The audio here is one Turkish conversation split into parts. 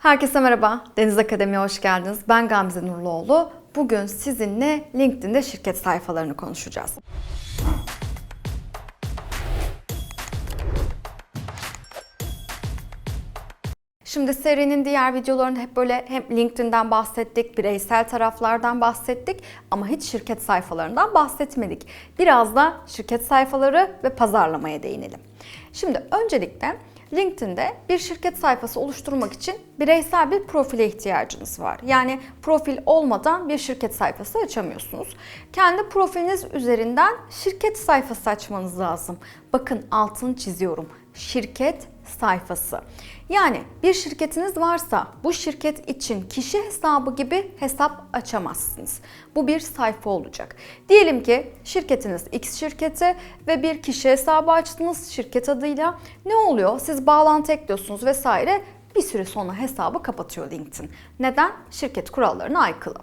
Herkese merhaba. Deniz Akademi'ye hoş geldiniz. Ben Gamze Nurluoğlu. Bugün sizinle LinkedIn'de şirket sayfalarını konuşacağız. Şimdi serinin diğer videolarında hep böyle hem LinkedIn'den bahsettik, bireysel taraflardan bahsettik ama hiç şirket sayfalarından bahsetmedik. Biraz da şirket sayfaları ve pazarlamaya değinelim. Şimdi öncelikle LinkedIn'de bir şirket sayfası oluşturmak için bireysel bir profile ihtiyacınız var. Yani profil olmadan bir şirket sayfası açamıyorsunuz. Kendi profiliniz üzerinden şirket sayfası açmanız lazım. Bakın altını çiziyorum. Şirket sayfası. Yani bir şirketiniz varsa bu şirket için kişi hesabı gibi hesap açamazsınız. Bu bir sayfa olacak. Diyelim ki şirketiniz X şirketi ve bir kişi hesabı açtınız şirket adıyla. Ne oluyor? Siz bağlantı ekliyorsunuz vesaire. Bir süre sonra hesabı kapatıyor LinkedIn. Neden? Şirket kurallarına aykırı.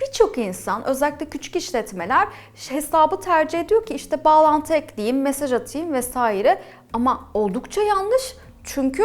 Birçok insan özellikle küçük işletmeler hesabı tercih ediyor ki işte bağlantı ekleyeyim, mesaj atayım vesaire ama oldukça yanlış. Çünkü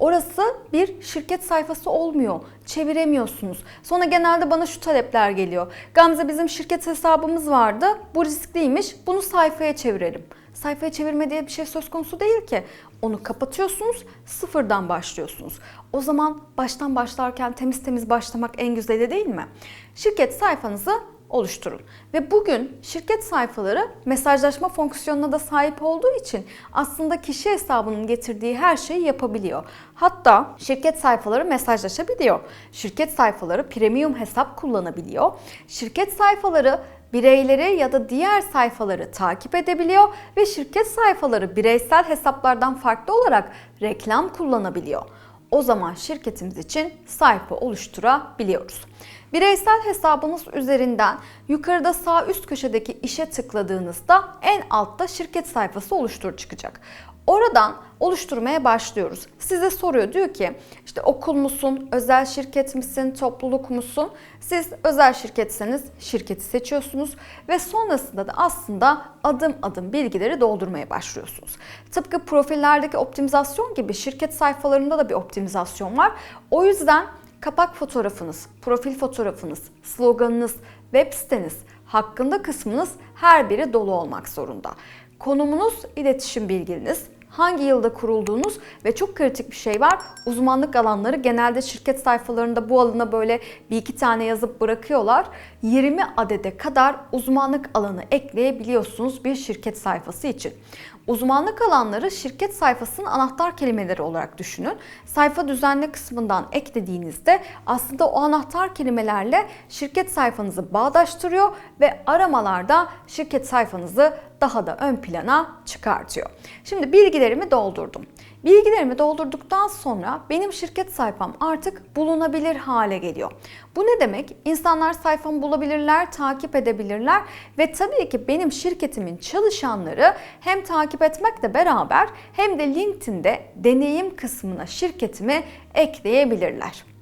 orası bir şirket sayfası olmuyor. Çeviremiyorsunuz. Sonra genelde bana şu talepler geliyor. Gamze bizim şirket hesabımız vardı. Bu riskliymiş. Bunu sayfaya çevirelim. Sayfaya çevirme diye bir şey söz konusu değil ki. Onu kapatıyorsunuz, sıfırdan başlıyorsunuz. O zaman baştan başlarken temiz temiz başlamak en güzeli değil mi? Şirket sayfanızı oluşturun. Ve bugün şirket sayfaları mesajlaşma fonksiyonuna da sahip olduğu için aslında kişi hesabının getirdiği her şeyi yapabiliyor. Hatta şirket sayfaları mesajlaşabiliyor. Şirket sayfaları premium hesap kullanabiliyor. Şirket sayfaları bireyleri ya da diğer sayfaları takip edebiliyor ve şirket sayfaları bireysel hesaplardan farklı olarak reklam kullanabiliyor. O zaman şirketimiz için sayfa oluşturabiliyoruz. Bireysel hesabınız üzerinden yukarıda sağ üst köşedeki işe tıkladığınızda en altta şirket sayfası oluştur çıkacak. Oradan oluşturmaya başlıyoruz. Size soruyor diyor ki işte okul musun, özel şirket misin, topluluk musun? Siz özel şirketseniz şirketi seçiyorsunuz ve sonrasında da aslında adım adım bilgileri doldurmaya başlıyorsunuz. Tıpkı profillerdeki optimizasyon gibi şirket sayfalarında da bir optimizasyon var. O yüzden kapak fotoğrafınız, profil fotoğrafınız, sloganınız, web siteniz, hakkında kısmınız her biri dolu olmak zorunda. Konumunuz, iletişim bilginiz, hangi yılda kurulduğunuz ve çok kritik bir şey var. Uzmanlık alanları genelde şirket sayfalarında bu alana böyle bir iki tane yazıp bırakıyorlar. 20 adede kadar uzmanlık alanı ekleyebiliyorsunuz bir şirket sayfası için. Uzmanlık alanları şirket sayfasının anahtar kelimeleri olarak düşünün. Sayfa düzenle kısmından eklediğinizde aslında o anahtar kelimelerle şirket sayfanızı bağdaştırıyor ve aramalarda şirket sayfanızı daha da ön plana çıkartıyor. Şimdi bilgilerimi doldurdum. Bilgilerimi doldurduktan sonra benim şirket sayfam artık bulunabilir hale geliyor. Bu ne demek? İnsanlar sayfamı bulabilirler, takip edebilirler ve tabii ki benim şirketimin çalışanları hem takip etmekle beraber hem de LinkedIn'de deneyim kısmına şirketimi ekleyebilirler.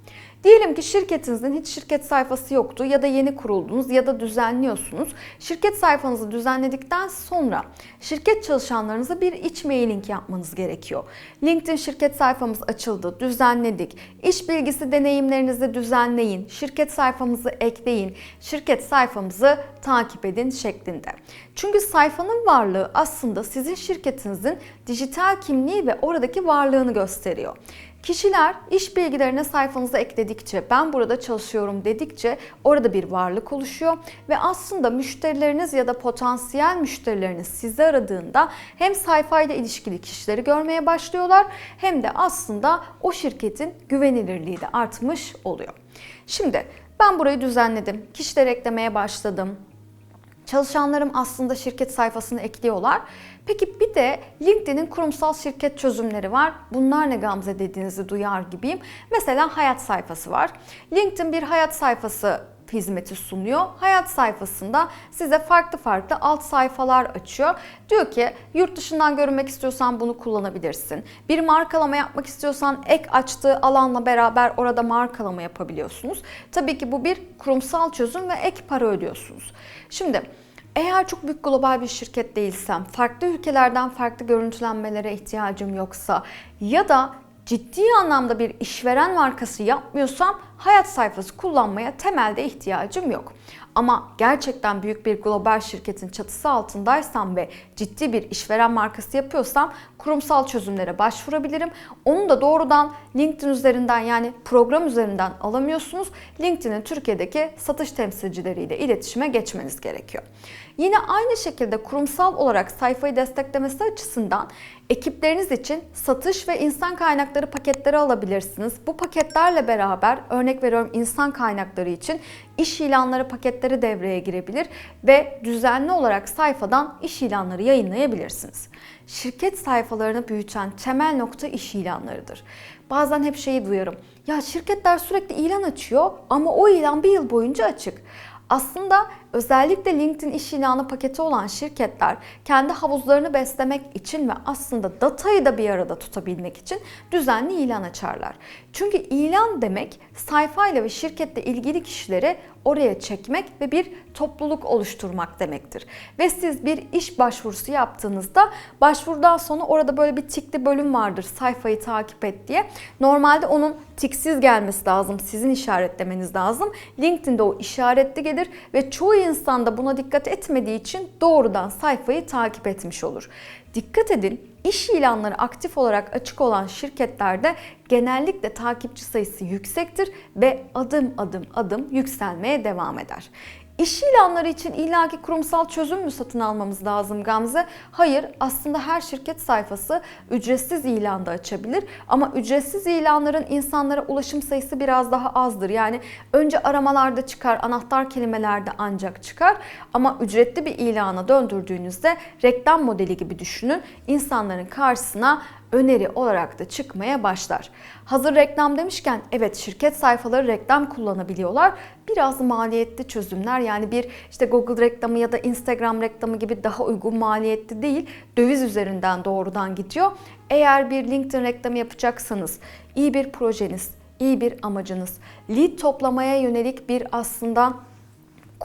Diyelim ki şirketinizin hiç şirket sayfası yoktu ya da yeni kuruldunuz ya da düzenliyorsunuz. Şirket sayfanızı düzenledikten sonra şirket çalışanlarınıza bir iç mailing yapmanız gerekiyor. LinkedIn şirket sayfamız açıldı, düzenledik. İş bilgisi deneyimlerinizi düzenleyin, şirket sayfamızı ekleyin, şirket sayfamızı takip edin şeklinde. Çünkü sayfanın varlığı aslında sizin şirketinizin dijital kimliği ve oradaki varlığını gösteriyor. Kişiler iş bilgilerine sayfanıza ekledikçe, ben burada çalışıyorum dedikçe orada bir varlık oluşuyor ve aslında müşterileriniz ya da potansiyel müşterileriniz sizi aradığında hem sayfayla ilişkili kişileri görmeye başlıyorlar hem de aslında o şirketin güvenilirliği de artmış oluyor. Şimdi ben burayı düzenledim. Kişileri eklemeye başladım. Çalışanlarım aslında şirket sayfasını ekliyorlar. Peki bir de LinkedIn'in kurumsal şirket çözümleri var. Bunlar ne Gamze dediğinizi duyar gibiyim. Mesela hayat sayfası var. LinkedIn bir hayat sayfası hizmeti sunuyor. Hayat sayfasında size farklı farklı alt sayfalar açıyor. Diyor ki yurt dışından görünmek istiyorsan bunu kullanabilirsin. Bir markalama yapmak istiyorsan ek açtığı alanla beraber orada markalama yapabiliyorsunuz. Tabii ki bu bir kurumsal çözüm ve ek para ödüyorsunuz. Şimdi eğer çok büyük global bir şirket değilsem, farklı ülkelerden farklı görüntülenmelere ihtiyacım yoksa ya da ciddi anlamda bir işveren markası yapmıyorsam hayat sayfası kullanmaya temelde ihtiyacım yok. Ama gerçekten büyük bir global şirketin çatısı altındaysam ve ciddi bir işveren markası yapıyorsam kurumsal çözümlere başvurabilirim. Onu da doğrudan LinkedIn üzerinden yani program üzerinden alamıyorsunuz. LinkedIn'in Türkiye'deki satış temsilcileriyle iletişime geçmeniz gerekiyor. Yine aynı şekilde kurumsal olarak sayfayı desteklemesi açısından ekipleriniz için satış ve insan kaynakları paketleri alabilirsiniz. Bu paketlerle beraber örnek veriyorum insan kaynakları için iş ilanları paketleri devreye girebilir ve düzenli olarak sayfadan iş ilanları yayınlayabilirsiniz. Şirket sayfalarını büyüten temel nokta iş ilanlarıdır. Bazen hep şeyi duyarım. Ya şirketler sürekli ilan açıyor ama o ilan bir yıl boyunca açık. Aslında özellikle LinkedIn iş ilanı paketi olan şirketler kendi havuzlarını beslemek için ve aslında datayı da bir arada tutabilmek için düzenli ilan açarlar. Çünkü ilan demek sayfayla ve şirkette ilgili kişileri oraya çekmek ve bir topluluk oluşturmak demektir. Ve siz bir iş başvurusu yaptığınızda başvurudan sonra orada böyle bir tikli bölüm vardır sayfayı takip et diye. Normalde onun tiksiz gelmesi lazım. Sizin işaretlemeniz lazım. LinkedIn'de o işaretli gelir ve çoğu insan da buna dikkat etmediği için doğrudan sayfayı takip etmiş olur. Dikkat edin iş ilanları aktif olarak açık olan şirketlerde genellikle takipçi sayısı yüksektir ve adım adım adım yükselmeye devam eder. İş ilanları için ilaki kurumsal çözüm mü satın almamız lazım Gamze? Hayır, aslında her şirket sayfası ücretsiz ilan da açabilir ama ücretsiz ilanların insanlara ulaşım sayısı biraz daha azdır. Yani önce aramalarda çıkar, anahtar kelimelerde ancak çıkar ama ücretli bir ilana döndürdüğünüzde reklam modeli gibi düşünün. İnsanların karşısına öneri olarak da çıkmaya başlar. Hazır reklam demişken evet şirket sayfaları reklam kullanabiliyorlar. Biraz maliyetli çözümler yani bir işte Google reklamı ya da Instagram reklamı gibi daha uygun maliyetli değil. Döviz üzerinden doğrudan gidiyor. Eğer bir LinkedIn reklamı yapacaksanız iyi bir projeniz, iyi bir amacınız, lead toplamaya yönelik bir aslında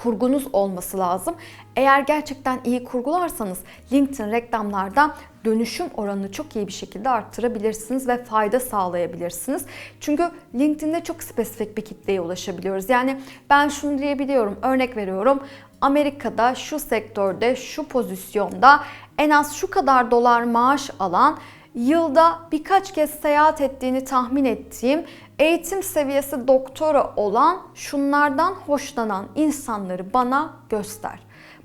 kurgunuz olması lazım. Eğer gerçekten iyi kurgularsanız LinkedIn reklamlardan dönüşüm oranını çok iyi bir şekilde arttırabilirsiniz ve fayda sağlayabilirsiniz. Çünkü LinkedIn'de çok spesifik bir kitleye ulaşabiliyoruz. Yani ben şunu diyebiliyorum, örnek veriyorum. Amerika'da şu sektörde, şu pozisyonda en az şu kadar dolar maaş alan yılda birkaç kez seyahat ettiğini tahmin ettiğim eğitim seviyesi doktora olan şunlardan hoşlanan insanları bana göster.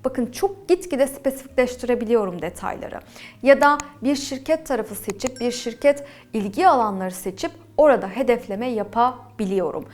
Bakın çok gitgide spesifikleştirebiliyorum detayları. Ya da bir şirket tarafı seçip bir şirket ilgi alanları seçip orada hedefleme yapabiliyorum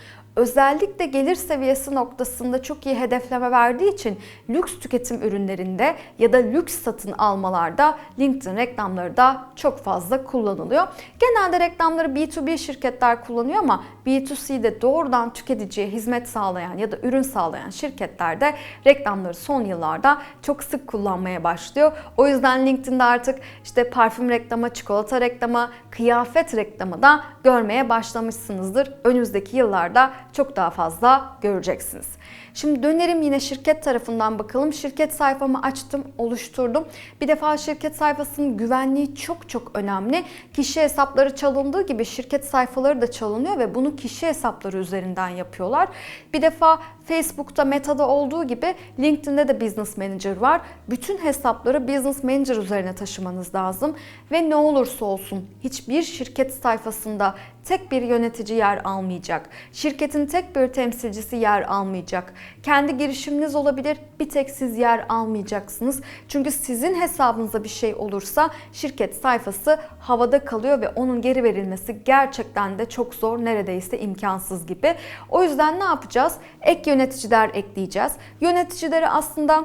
özellikle gelir seviyesi noktasında çok iyi hedefleme verdiği için lüks tüketim ürünlerinde ya da lüks satın almalarda LinkedIn reklamları da çok fazla kullanılıyor. Genelde reklamları B2B şirketler kullanıyor ama B2C'de doğrudan tüketiciye hizmet sağlayan ya da ürün sağlayan şirketlerde reklamları son yıllarda çok sık kullanmaya başlıyor. O yüzden LinkedIn'de artık işte parfüm reklamı, çikolata reklamı, kıyafet reklamı da görmeye başlamışsınızdır. Önümüzdeki yıllarda çok daha fazla göreceksiniz. Şimdi dönerim yine şirket tarafından bakalım. Şirket sayfamı açtım, oluşturdum. Bir defa şirket sayfasının güvenliği çok çok önemli. Kişi hesapları çalındığı gibi şirket sayfaları da çalınıyor ve bunu kişi hesapları üzerinden yapıyorlar. Bir defa Facebook'ta, Meta'da olduğu gibi LinkedIn'de de Business Manager var. Bütün hesapları Business Manager üzerine taşımanız lazım. Ve ne olursa olsun hiçbir şirket sayfasında tek bir yönetici yer almayacak. Şirketin tek bir temsilcisi yer almayacak. Kendi girişiminiz olabilir, bir tek siz yer almayacaksınız. Çünkü sizin hesabınıza bir şey olursa şirket sayfası havada kalıyor ve onun geri verilmesi gerçekten de çok zor, neredeyse imkansız gibi. O yüzden ne yapacağız? Ek yöneticiler ekleyeceğiz. Yöneticileri aslında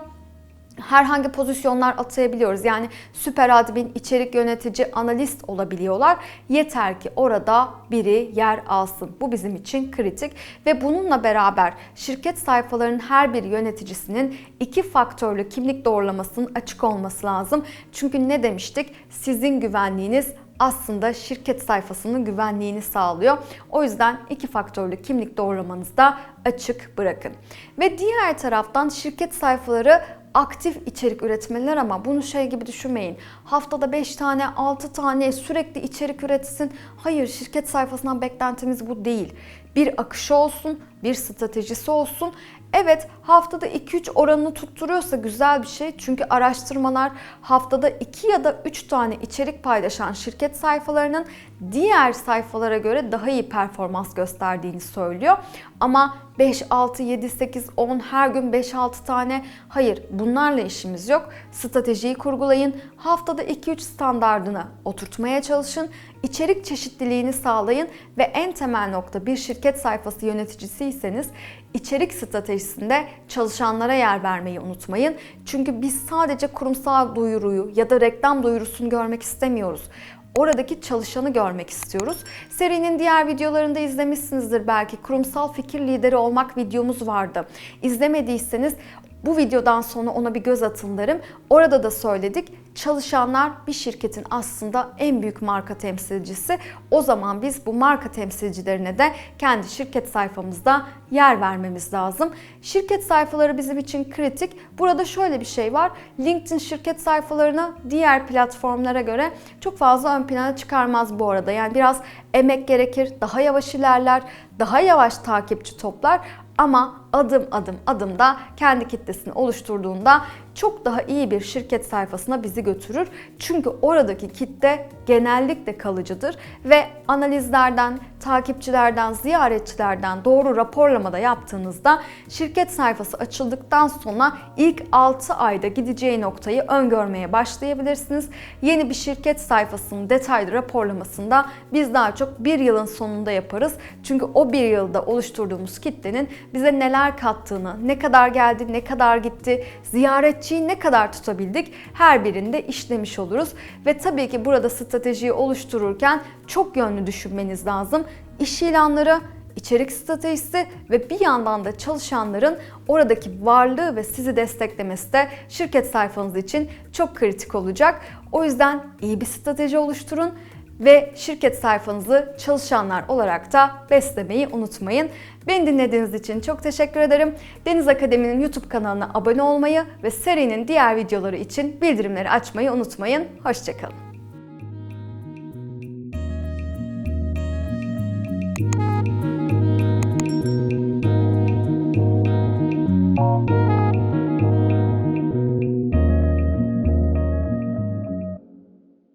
herhangi pozisyonlar atayabiliyoruz. Yani süper admin, içerik yönetici, analist olabiliyorlar. Yeter ki orada biri yer alsın. Bu bizim için kritik ve bununla beraber şirket sayfalarının her bir yöneticisinin iki faktörlü kimlik doğrulamasının açık olması lazım. Çünkü ne demiştik? Sizin güvenliğiniz aslında şirket sayfasının güvenliğini sağlıyor. O yüzden iki faktörlü kimlik doğrulamanızı da açık bırakın. Ve diğer taraftan şirket sayfaları aktif içerik üretmeliler ama bunu şey gibi düşünmeyin. Haftada 5 tane, 6 tane sürekli içerik üretsin. Hayır, şirket sayfasından beklentimiz bu değil. Bir akışı olsun, bir stratejisi olsun. Evet haftada 2-3 oranını tutturuyorsa güzel bir şey. Çünkü araştırmalar haftada 2 ya da 3 tane içerik paylaşan şirket sayfalarının diğer sayfalara göre daha iyi performans gösterdiğini söylüyor. Ama 5, 6, 7, 8, 10 her gün 5-6 tane hayır bunlarla işimiz yok. Stratejiyi kurgulayın. Haftada 2-3 standardını oturtmaya çalışın. İçerik çeşitliliğini sağlayın ve en temel nokta bir şirket sayfası yöneticisiyseniz içerik stratejisinde çalışanlara yer vermeyi unutmayın. Çünkü biz sadece kurumsal duyuruyu ya da reklam duyurusunu görmek istemiyoruz oradaki çalışanı görmek istiyoruz. Serinin diğer videolarında izlemişsinizdir belki. Kurumsal fikir lideri olmak videomuz vardı. İzlemediyseniz bu videodan sonra ona bir göz atın derim. Orada da söyledik. Çalışanlar bir şirketin aslında en büyük marka temsilcisi. O zaman biz bu marka temsilcilerine de kendi şirket sayfamızda yer vermemiz lazım. Şirket sayfaları bizim için kritik. Burada şöyle bir şey var. LinkedIn şirket sayfalarını diğer platformlara göre çok fazla ön plana çıkarmaz bu arada. Yani biraz emek gerekir, daha yavaş ilerler, daha yavaş takipçi toplar ama adım adım adım da kendi kitlesini oluşturduğunda çok daha iyi bir şirket sayfasına bizi götürür. Çünkü oradaki kitle genellikle kalıcıdır ve analizlerden, takipçilerden, ziyaretçilerden doğru raporlamada yaptığınızda şirket sayfası açıldıktan sonra ilk 6 ayda gideceği noktayı öngörmeye başlayabilirsiniz. Yeni bir şirket sayfasının detaylı raporlamasında biz daha çok bir yılın sonunda yaparız. Çünkü o bir yılda oluşturduğumuz kitlenin bize neler kattığını, ne kadar geldi, ne kadar gitti, ziyaretçiyi ne kadar tutabildik her birinde işlemiş oluruz. Ve tabii ki burada stratejiyi oluştururken çok yönlü düşünmeniz lazım. İş ilanları, içerik stratejisi ve bir yandan da çalışanların oradaki varlığı ve sizi desteklemesi de şirket sayfanız için çok kritik olacak. O yüzden iyi bir strateji oluşturun ve şirket sayfanızı çalışanlar olarak da beslemeyi unutmayın. Beni dinlediğiniz için çok teşekkür ederim. Deniz Akademi'nin YouTube kanalına abone olmayı ve serinin diğer videoları için bildirimleri açmayı unutmayın. Hoşçakalın.